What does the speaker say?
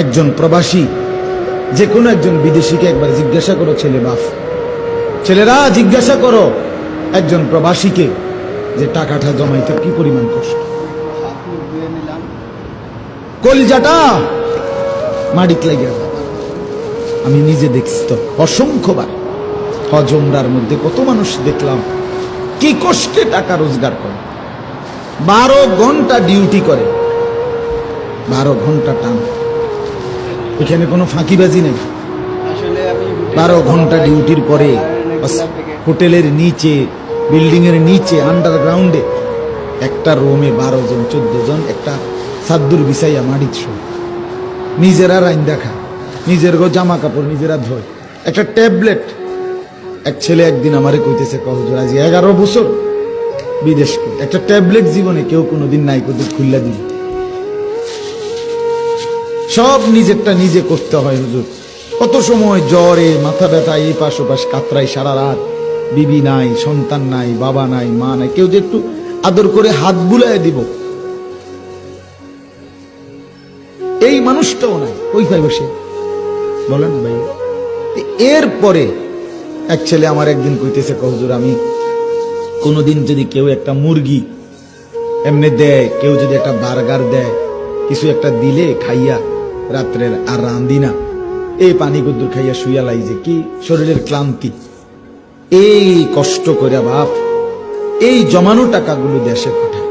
একজন প্রবাসী, যে কোনো একজন বিদেশিকে একবার জিজ্ঞাসা করো, ছেলে বাপ, ছেলেরা, জিজ্ঞাসা করো একজন প্রবাসীকে যে টাকাটা জমাইতে কি পরিমাণ কষ্ট? কলিজাটা মাডিক লাগে আমি নিজে দেখছি তো, অসংখ্যবার হজমরার মধ্যে কত মানুষ দেখলাম, কি কষ্টে টাকা রোজগার করে। বারো ঘণ্টা ডিউটি করে, বারো ঘণ্টা টান। এখানে কোনো ফাঁকিবাজি নেই। বারো ঘণ্টা ডিউটির পরে হোটেলের নিচে বিল্ডিং এর নিচে, আন্ডারগ্রাউন্ডে একটা রুমে বারো জন, চোদ্দ জন, একটা সাদ্দুর বিছাইয়া শো নিজেরা রাইন দেখা, নিজের গো জামা কাপড় নিজেরা ধোয়। একটা ট্যাবলেট। এক ছেলে একদিন আমারে কইতেছে কহজুর আজ এগারো বছর বিদেশ একটা ট্যাবলেট জীবনে কেউ কোনোদিন নাই কোথাও খুল্লা দিল সব নিজেরটা নিজে করতে হয়, হুজুর। কত সময় জ্বরে মাথা ব্যথা এই পাশ ওপাশ কাতরাই সারা রাত। বিবি নাই, সন্তান নাই, বাবা নাই, মা নাই, কেউ যে একটু আদর করে হাত বুলায় দিব। এই মানুষটাও নাই ওই ভাই বসে বলেন ভাই। এর পরে এক ছেলে আমার একদিন কইতেছে কহজুর আমি কোনোদিন যদি কেউ একটা মুরগি এমনি দেয়, কেউ যদি একটা বার্গার দেয়, কিছু একটা দিলে, খাইয়া রাত্রের আর রাঁধি না। এই পানি গুদ্দুর খাইয়া শুইয়া লাই যে কি শরীরের ক্লান্তি। এই কষ্ট করে বাপ, এই জমানো টাকাগুলো দেশে পাঠায়